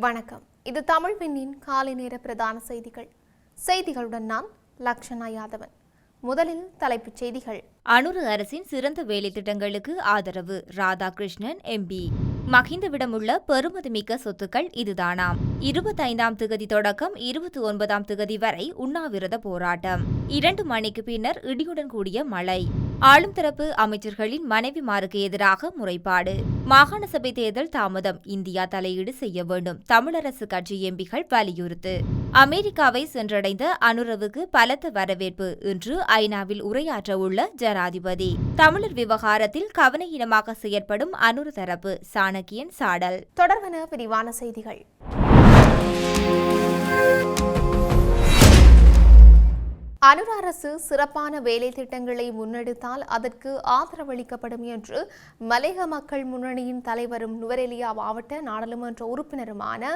வணக்கம். இது தமிழ் விண்ணின் காலை நேர பிரதான செய்திகள். செய்திகளுடன் நான் லக்ஷனா யாதவன். முதலில் தலைப்புச் செய்திகள். அனுறு அரசின் சிறந்த வேலை திட்டங்களுக்கு ஆதரவு ராதாகிருஷ்ணன் எம்பி. மகிந்தவிடமுள்ள பெருமதிமிக்க சொத்துக்கள் இதுதானாம் இருபத்தைந்தாம் திகதி தொடக்கம் இருபத்தி ஒன்பதாம் திகதி வரை உண்ணாவிரத போராட்டம். இரண்டு மணிக்கு பின்னர் இடியுடன் கூடிய மழை. ஆளும் தரப்பு அமைச்சர்களின் மனைவிமாருக்கு எதிராக முறைப்பாடு. மாகாண சபை தேர்தல் தாமதம். இந்தியா தலையீடு செய்ய வேண்டும். தமிழரசு கட்சி எம்பிகள் வலியுறுத்து. அமெரிக்காவை சென்றடைந்த அனுரவுக்கு பலத்த வரவேற்பு இன்று ஐநாவில் உரையாற்ற உள்ள ஜனாதிபதி. தமிழர் விவகாரத்தில் கவனையிடமாக செயற்படும் அனுர தரப்பு. சாணக்கியன் சாடல். தொடர்பான விரிவான செய்திகள். அனுர அரசு சிறப்பான வேலை திட்டங்களை முன்னெடுத்தால் அதற்கு ஆதரவளிக்கப்படும் என்று மலையக மக்கள் முன்னணியின் தலைவரும் நுவரெலியா மாவட்ட நாடாளுமன்ற உறுப்பினருமான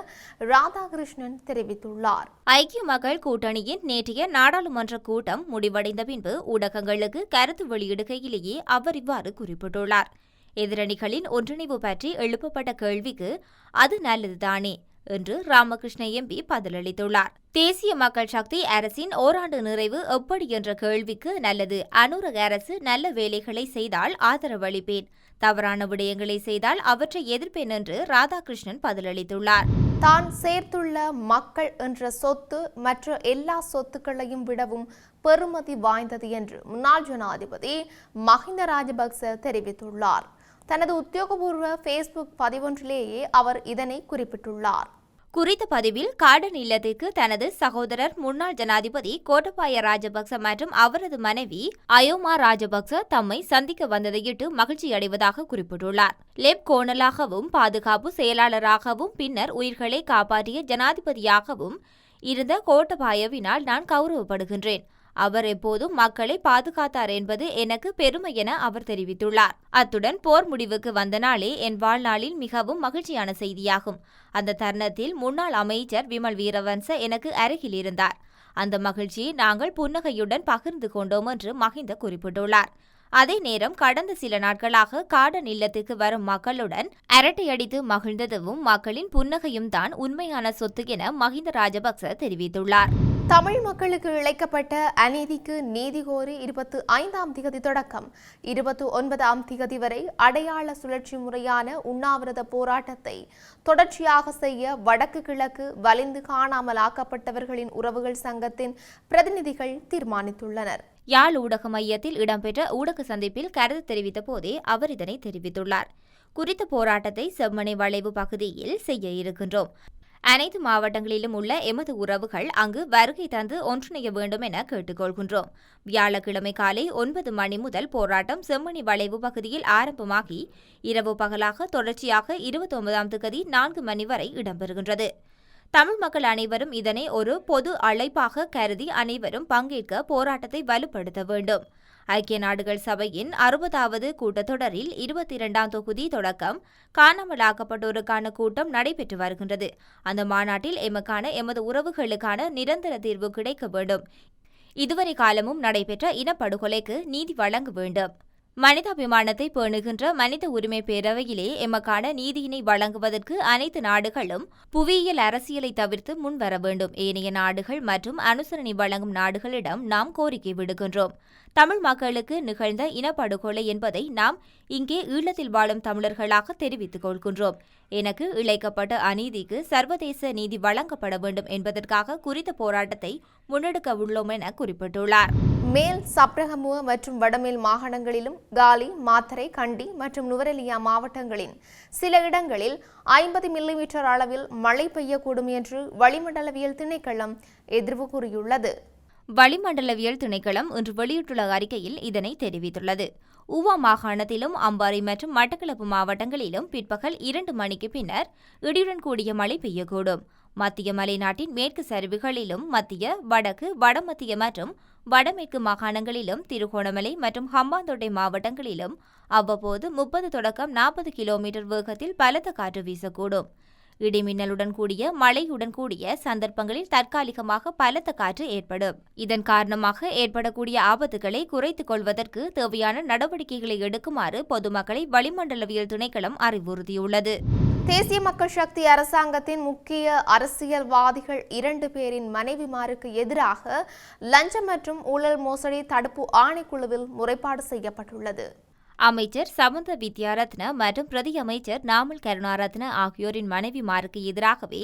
ராதாகிருஷ்ணன் தெரிவித்துள்ளார். ஐக்கிய மக்கள் கூட்டணியின் நேற்றைய நாடாளுமன்ற கூட்டம் முடிவடைந்த பின்பு ஊடகங்களுக்கு கருத்து வெளியிடுகையிலேயே அவர் இவ்வாறு குறிப்பிட்டுள்ளார். எதிரணிகளின் ஒன்றிணைவு பற்றி எழுப்பப்பட்ட கேள்விக்கு அது நல்லதுதானே? என்று ராமகிருஷ்ண எம்பி பதிலளித்துள்ளார். தேசிய மக்கள் சக்தி அரசின் ஓராண்டு நிறைவு எப்படி என்ற கேள்விக்கு நல்லது. அனுரக அரசு நல்ல வேலைகளை செய்தால் ஆதரவளிப்பேன். தவறான விடயங்களை செய்தால் அவற்றை எதிர்ப்பேன் என்று ராதாகிருஷ்ணன் பதிலளித்துள்ளார். தான் சேர்த்துள்ள மக்கள் என்ற சொத்து மற்ற எல்லா சொத்துக்களையும் விடவும் பெறுமதி வாய்ந்தது என்று முன்னாள் ஜனாதிபதி மஹிந்த ராஜபக்ச தெரிவித்துள்ளார். தனது உத்தியோகபூர்வ ஃபேஸ்புக் பதிவொன்றிலேயே அவர் இதனை குறிப்பிட்டுள்ளார். குறித்த பதிவில் காடன் இல்லத்திற்கு தனது சகோதரர் முன்னாள் ஜனாதிபதி கோட்டபாய ராஜபக்ச மற்றும் அவரது மனைவி அயோமா ராஜபக்ச தம்மை சந்திக்க வந்ததையிட்டு மகிழ்ச்சியடைவதாக குறிப்பிட்டுள்ளார். லெப் கோணலாகவும் பாதுகாப்பு செயலாளராகவும் பின்னர் உயிர்களை காப்பாற்றிய ஜனாதிபதியாகவும் இருந்த கோட்டபாயவினால் நான் கௌரவப்படுகின்றேன். அவர் எப்போதும் மக்களை பாதுகாத்தார் என்பது எனக்கு பெருமை என அவர் தெரிவித்துள்ளார். அத்துடன் போர் முடிவுக்கு வந்த நாளே என் வாழ்நாளில் மிகவும் மகிழ்ச்சியான செய்தியாகும். அந்த தருணத்தில் முன்னாள் அமைச்சர் விமல் வீரவன்ச எனக்கு அருகில் இருந்தார். அந்த மகிழ்ச்சியை நாங்கள் புன்னகையுடன் பகிர்ந்து கொண்டோம் என்று மகிந்த குறிப்பிட்டுள்ளார். அதே நேரம் கடந்த சில நாட்களாக காடன் இல்லத்துக்கு வரும் மக்களுடன் அரட்டையடித்து மகிழ்ந்ததும் மக்களின் புன்னகையும் தான் உண்மையான சொத்து என மஹிந்த ராஜபக்ச தெரிவித்துள்ளார். தமிழ் மக்களுக்கு இழைக்கப்பட்ட அநீதிக்கு நீதி கோரி இருபத்து ஐந்தாம் திகதி தொடக்கம். இருபத்தி ஒன்பதாம் திகதி வரை அடையாள சுழற்சி முறையான உண்ணாவிரத போராட்டத்தை தொடர்ச்சியாக செய்ய வடக்கு கிழக்கு வலிந்து காணாமல் ஆக்கப்பட்டவர்களின் உறவுகள் சங்கத்தின் பிரதிநிதிகள் தீர்மானித்துள்ளனர். யாழ் ஊடக மையத்தில் இடம்பெற்ற ஊடக சந்திப்பில் கருத்து தெரிவித்த போதே அவர் இதனை தெரிவித்துள்ளார். குறித்த போராட்டத்தை செம்மணி வளைவு பகுதியில் செய்ய இருக்கின்றோம். அனைத்து மாவட்டங்களிலும் உள்ள எமது உறவுகள் அங்கு வருகை தந்து ஒன்றிணைய வேண்டும் என கேட்டுக்கொள்கின்றோம். வியாழக்கிழமை காலை ஒன்பது மணி முதல் போராட்டம் செம்மணி வளைவு பகுதியில் ஆரம்பமாகி இரவு பகலாக தொடர்ச்சியாக இருபத்தி ஒன்பதாம் தேதி நான்கு மணி வரை இடம்பெறுகின்றது. தமிழ் மக்கள் அனைவரும் இதனை ஒரு பொது அழைப்பாக கருதி அனைவரும் பங்கேற்க போராட்டத்தை வலுப்படுத்த வேண்டும். ஐக்கிய நாடுகள் சபையின் அறுபதாவது கூட்டத்தொடரில் இருபத்தி இரண்டாம் தொகுதி தொடக்கம் காணாமலாக்கப்பட்டோருக்கான கூட்டம் நடைபெற்று வருகின்றது. அந்த மாநாட்டில் எமக்கான எமது உறவுகளுக்கான நிரந்தர தீர்வு கிடைக்க வேண்டும். இதுவரை காலமும் நடைபெற்ற இனப்படுகொலைக்கு நீதி வழங்க வேண்டும். மனிதாபிமானத்தை பேணுகின்ற மனித உரிமை பேரவையிலே எமக்கான நீதியினை வழங்குவதற்கு அனைத்து நாடுகளும் புவியியல் அரசியலை தவிர்த்து முன்வர வேண்டும். ஏனைய நாடுகள் மற்றும் அனுசரணை வழங்கும் நாடுகளிடம் நாம் கோரிக்கை விடுகின்றோம். தமிழ் மக்களுக்கு நிகழ்ந்த இனப்படுகொலை என்பதை நாம் இங்கே ஈழத்தில் வாழும் தமிழர்களாக தெரிவித்துக் கொள்கின்றோம். எனக்கு இழைக்கப்பட்ட அநீதிக்கு சர்வதேச நீதி வழங்கப்பட வேண்டும் என்பதற்காக குறித்த போராட்டத்தை முன்னெடுக்க உள்ளோம் என குறிப்பிட்டுள்ளார். மேல் சப்ரகமுவ மற்றும் வடமேல் மாகாணங்களிலும் காலி மாத்தரை கண்டி மற்றும் நுவரெலியா மாவட்டங்களின் சில இடங்களில் ஐம்பது மில்லிமீட்டர் அளவில் மழை பெய்யக்கூடும் என்று வளிமண்டலவியல் திணைக்களம் எதிர்வு கூறியுள்ளது. வளிமண்டலவியல் திணைக்களம் இன்று வெளியிட்டுள்ள அறிக்கையில் இதனை தெரிவித்துள்ளது. ஊவா மாகாணத்திலும் அம்பாறை மற்றும் மட்டக்களப்பு மாவட்டங்களிலும் பிற்பகல் இரண்டு மணிக்கு பின்னர் இடியுடன் கூடிய மழை பெய்யக்கூடும். மத்திய மலைநாட்டின் மேற்கு சரிவுகளிலும் மத்திய வடக்கு வடமத்திய மற்றும் வடமேற்கு மாகாணங்களிலும் திருகோணமலை மற்றும் ஹம்பாந்தோட்டை மாவட்டங்களிலும் அவ்வப்போது முப்பது தொடக்கம் நாற்பது கிலோமீட்டர் வேகத்தில் பலத்த காற்று வீசக்கூடும். இடிமின்னலுடன் கூடிய மழையுடன் கூடிய சந்தர்ப்பங்களில் தற்காலிகமாக பலத்த காற்று ஏற்படும். இதன் காரணமாக ஏற்படக்கூடிய ஆபத்துகளை குறைத்துக் கொள்வதற்கு தேவையான நடவடிக்கைகளை எடுக்குமாறு பொதுமக்களை வளிமண்டலவியல் திணைக்களம் அறிவுறுத்தியுள்ளது. தேசிய மக்கள் சக்தி அரசாங்கத்தின் முக்கிய அரசியல்வாதிகள் இரண்டு பேரின் மனைவிமாருக்கு எதிராக லஞ்சம் மற்றும் ஊழல் மோசடி தடுப்பு ஆணைக்குழுவில் முறைப்பாடு செய்யப்பட்டுள்ளது. அமைச்சர் சமந்த வித்யாரத்ன மற்றும் பிரதி அமைச்சர் நாமல் கருணாரத்ன ஆகியோரின் மனைவிமாருக்கு எதிராகவே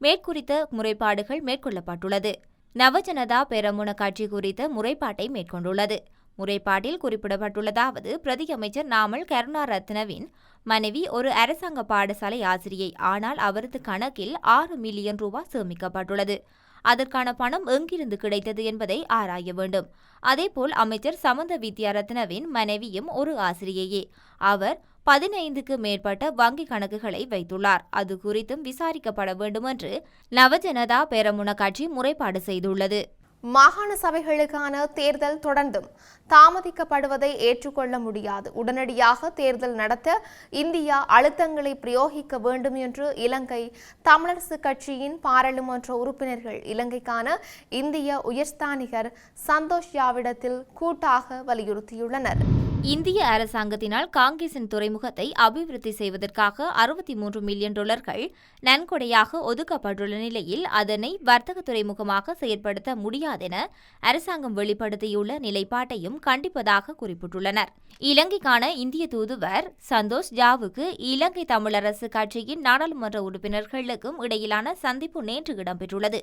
மேற்குறித்த முறைப்பாடுகள் மேற்கொள்ளப்பட்டுள்ளது. நவஜனதா பெரமுன கட்சி குறித்த முறைப்பாட்டை மேற்கொண்டுள்ளது. முறைப்பாட்டில் குறிப்பிடப்பட்டுள்ளதாவது பிரதி அமைச்சர் நாமல் கருணாரத்னவின் மனைவி ஒரு அரசாங்க பாடசாலை ஆசிரியை ஆனால் அவரது கணக்கில் ஆறு மில்லியன் ரூபாய் சேமிக்கப்பட்டுள்ளது. அதற்கான பணம் எங்கிருந்து கிடைத்தது என்பதை ஆராய வேண்டும். அதேபோல் அமைச்சர் சமந்த வித்யாரத்னவின் மனைவியும் ஒரு ஆசிரியையே. அவர் பதினைந்துக்கு மேற்பட்ட வங்கிக் கணக்குகளை வைத்துள்ளார். அது குறித்தும் விசாரிக்கப்பட வேண்டும் என்று நவஜனதா பெரமுன கட்சி முறைப்பாடு செய்துள்ளது. மாகாண சபைகளுக்கான தேர்தல் தொடர்ந்தும் தாமதிக்கப்படுவதை ஏற்றுக்கொள்ள முடியாது. உடனடியாக தேர்தல் நடத்த இந்தியா அழுத்தங்களை பிரயோகிக்க வேண்டும் என்று இலங்கை தமிழரசு கட்சியின் பாராளுமன்ற உறுப்பினர்கள் இலங்கைக்கான இந்திய உயர்ஸ்தானிகர் சந்தோஷ் யாவிடத்தில் கூட்டாக வலியுறுத்தியுள்ளனர். இந்திய அரசாங்கத்தினால் காங்கேசன் துறைமுகத்தை அபிவிருத்தி செய்வதற்காக அறுபத்தி மூன்று மில்லியன் டாலர்கள் நன்கொடையாக ஒதுக்கப்பட்டுள்ள நிலையில் அதனை வர்த்தக துறைமுகமாக செயற்படுத்த முடியாதென அரசாங்கம் வெளிப்படுத்தியுள்ள நிலைப்பாட்டையும் கண்டிப்பதாக குறிப்பிட்டுள்ளனர். இலங்கைக்கான இந்திய தூதுவர் சந்தோஷ் ஜாவுக்கு இலங்கை தமிழரசு கட்சியின் நாடாளுமன்ற உறுப்பினர்களுக்கும் இடையிலான சந்திப்பு நேற்று இடம்பெற்றுள்ளது.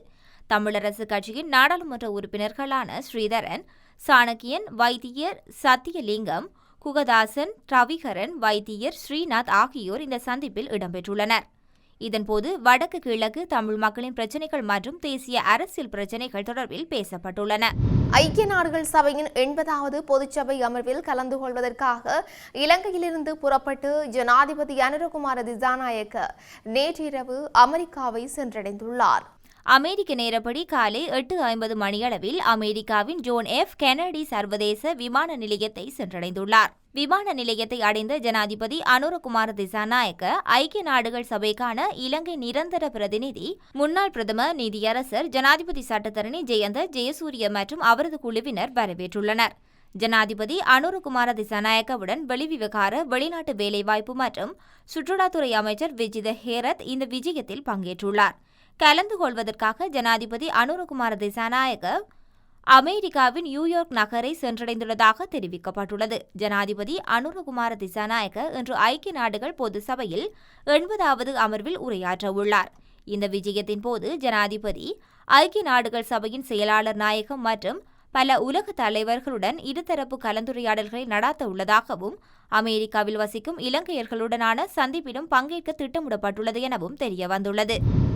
தமிழரசு கட்சியின் நாடாளுமன்ற உறுப்பினர்களான ஸ்ரீதரன் சாணக்கியன் வைத்தியர் சத்தியலிங்கம் குகதாசன் ரவிகரன் வைத்தியர் ஸ்ரீநாத் ஆகியோர் இந்த சந்திப்பில் இடம்பெற்றுள்ளனர். இதன்போது வடக்கு கிழக்கு தமிழ் மக்களின் பிரச்சினைகள் மற்றும் தேசிய அரசியல் பிரச்சினைகள் தொடர்பில் பேசப்பட்டுள்ளன. ஐக்கிய நாடுகள் சபையின் எண்பதாவது பொதுச்சபை அமர்வில் கலந்து கொள்வதற்காக இலங்கையிலிருந்து புறப்பட்டு ஜனாதிபதி அனுரகுமார திசாநாயக்க நேற்றிரவு அமெரிக்காவை சென்றடைந்துள்ளார். அமெரிக்க நேரப்படி காலை எட்டு ஐம்பது மணியளவில் அமெரிக்காவின் ஜோன் எஃப் கெனடி சர்வதேச விமான நிலையத்தை சென்றடைந்துள்ளார். விமான நிலையத்தை அடைந்த ஜனாதிபதி அனுரகுமார திசாநாயக்க ஐக்கிய நாடுகள் சபைக்கான இலங்கை நிரந்தர பிரதிநிதி முன்னாள் பிரதமர் நீதியரசர் ஜனாதிபதி சட்டத்தரணி ஜெயந்த ஜெயசூரிய மற்றும் அவரது குழுவினர் வரவேற்றுள்ளனர். ஜனாதிபதி அனுரகுமார திசாநாயக்கவுடன் வெளிவிவகார வெளிநாட்டு வேலைவாய்ப்பு மற்றும் சுற்றுலாத்துறை அமைச்சர் விஜித ஹேரத் இந்த விஜயத்தில் பங்கேற்றுள்ளார். கலந்து கொள்வதற்காக ஜனாதிபதி அனுரகுமார திசாநாயக அமெரிக்காவின் நியூயார்க் நகரை சென்றடைந்துள்ளதாக தெரிவிக்கப்பட்டுள்ளது. ஜனாதிபதி அனுரகுமார திசாநாயக இன்று ஐக்கிய நாடுகள் பொது சபையில் எண்பதாவது அமர்வில் உரையாற்றவுள்ளார். இந்த விஜயத்தின் போது ஜனாதிபதி ஐக்கிய நாடுகள் சபையின் செயலாளர் நாயகம் மற்றும் பல உலக தலைவர்களுடன் இருதரப்பு கலந்துரையாடல்களை நடாத்த உள்ளதாகவும் அமெரிக்காவில் வசிக்கும் இலங்கையர்களுடனான சந்திப்பிலும் பங்கேற்க திட்டமிடப்பட்டுள்ளது எனவும் தெரியவந்துள்ளது.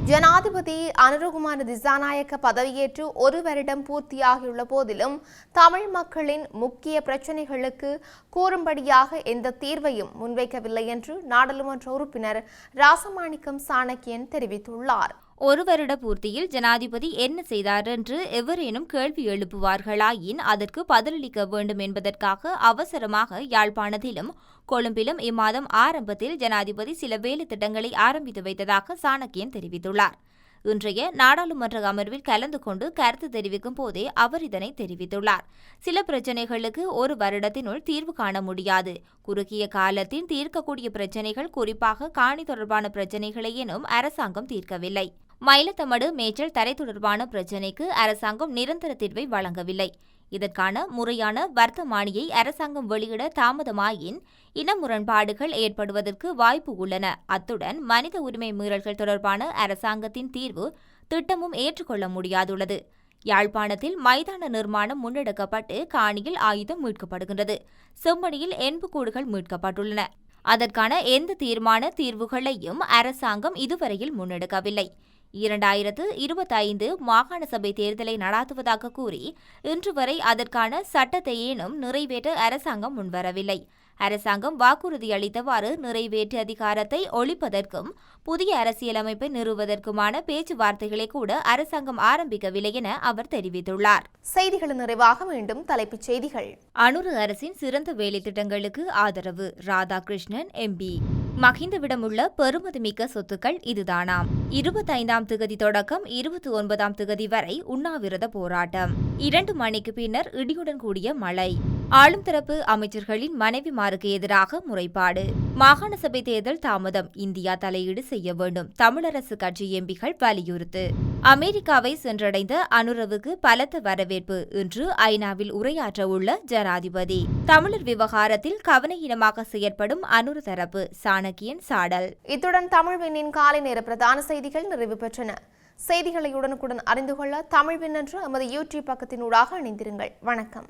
ஜனாதிபதி அனுரகுமார திசாநாயக்க பதவியேற்று ஒரு வருடம் பூர்த்தியாகியுள்ள போதிலும் தமிழ் மக்களின் முக்கிய பிரச்சினைகளுக்கு கூறும்படியாக எந்த தீர்வையும் முன்வைக்கவில்லை என்று நாடாளுமன்ற உறுப்பினர் ராசமாணிக்கம் சாணக்கியன் தெரிவித்துள்ளார். ஒரு வருட பூர்த்தியில் ஜனாதிபதி என்ன செய்தார் என்று எவரேனும் கேள்வி எழுப்புவார்களாயின் அதற்கு பதிலளிக்க வேண்டும் என்பதற்காக அவசரமாக யாழ்ப்பாணத்திலும் கொழும்பிலும் இம்மாதம் ஆரம்பத்தில் ஜனாதிபதி சில வேலை திட்டங்களை ஆரம்பித்து வைத்ததாக சாணக்கியன் தெரிவித்துள்ளார். இன்றைய நாடாளுமன்ற அமர்வில் கலந்து கொண்டு கருத்து தெரிவிக்கும் போதே அவர் இதனை தெரிவித்துள்ளார். சில பிரச்சினைகளுக்கு ஒரு வருடத்தினுள் தீர்வு காண முடியாது. குறுகிய காலத்தில் தீர்க்கக்கூடிய பிரச்சினைகள் குறிப்பாக காணி தொடர்பான பிரச்சினைகளை எனும் அரசாங்கம் தீர்க்கவில்லை. மயிலத்தமடு மேய்ச்சல் தரை தொடர்பான பிரச்சினைக்கு அரசாங்கம் நிரந்தர தீர்வை வழங்கவில்லை. இதற்கான முறையான வர்த்தமானியை அரசாங்கம் வெளியிட தாமதமாயின் இன முரண்பாடுகள் ஏற்படுவதற்கு வாய்ப்பு உள்ளன. அத்துடன் மனித உரிமை மீறல்கள் தொடர்பான அரசாங்கத்தின் தீர்வு திட்டமும் ஏற்றுக்கொள்ள முடியாதுள்ளது. யாழ்ப்பாணத்தில் மைதான நிர்மாணம் முன்னெடுக்கப்பட்டு காணியில் ஆயுதம் மீட்கப்படுகின்றது. செம்மணியில் எண்புக்கூடுகள் மீட்கப்பட்டுள்ளன. அதற்கான எந்த தீர்மான தீர்வுகளையும் அரசாங்கம் இதுவரையில் முன்னெடுக்கவில்லை. இரண்டாயிரத்து இருபத்தைந்து மாகாண சபை தேர்தலை நடாத்துவதாக கூறி இன்று வரை அதற்கான சட்டத்தையேனும் நிறைவேற்ற அரசாங்கம் முன்வரவில்லை. அரசாங்கம் வாக்குறுதி அளித்தவாறு நிறைவேற்று அதிகாரத்தை ஒழிப்பதற்கும் புதிய அரசியலமைப்பை நிறுவுவதற்குமான பேச்சுவார்த்தைகளை கூட அரசாங்கம் ஆரம்பிக்கவில்லை என அவர் தெரிவித்துள்ளார். செய்திகளின் நிறைவாக மீண்டும் தலைப்புச் செய்திகள். அனுரு அரசின் சிறந்த வேலை திட்டங்களுக்கு ஆதரவு ராதாகிருஷ்ணன் எம்பி மகிந்தவிடமுள்ள பெறுமதிமிக்க சொத்துக்கள் இதுதானாம். இருபத்தைந்தாம் திகதி தொடக்கம் இருபத்தி ஒன்பதாம் திகதி வரை உண்ணாவிரத போராட்டம். இரண்டு மணிக்கு பின்னர் இடியுடன் கூடிய மழை. ஆளும் தரப்பு அமைச்சர்களின் மனைவிமாருக்கு எதிராக முறைப்பாடு. மாகாண சபை தேர்தல் தாமதம். இந்தியா தலையீடு செய்ய வேண்டும். தமிழரசு கட்சி எம்பிகள் வலியுறுத்து. அமெரிக்காவை சென்றடைந்த அனுரவுக்கு பலத்த வரவேற்பு இன்று ஐநாவில் உரையாற்ற உள்ள ஜனாதிபதி. தமிழர் விவகாரத்தில் கவனஈனமாக செயற்படும் அனுர தரப்பு. சாணக்கியன் சாடல். இத்துடன் தமிழ்வினின் காலை நேர பிரதான செய்திகள் நிறைவு பெற்றன. செய்திகளை உடனுக்குடன் அறிந்து கொள்ள தமிழ் என்ற எமது யூடியூப் பக்கத்தினூடாக இணைந்திருங்கள். வணக்கம்.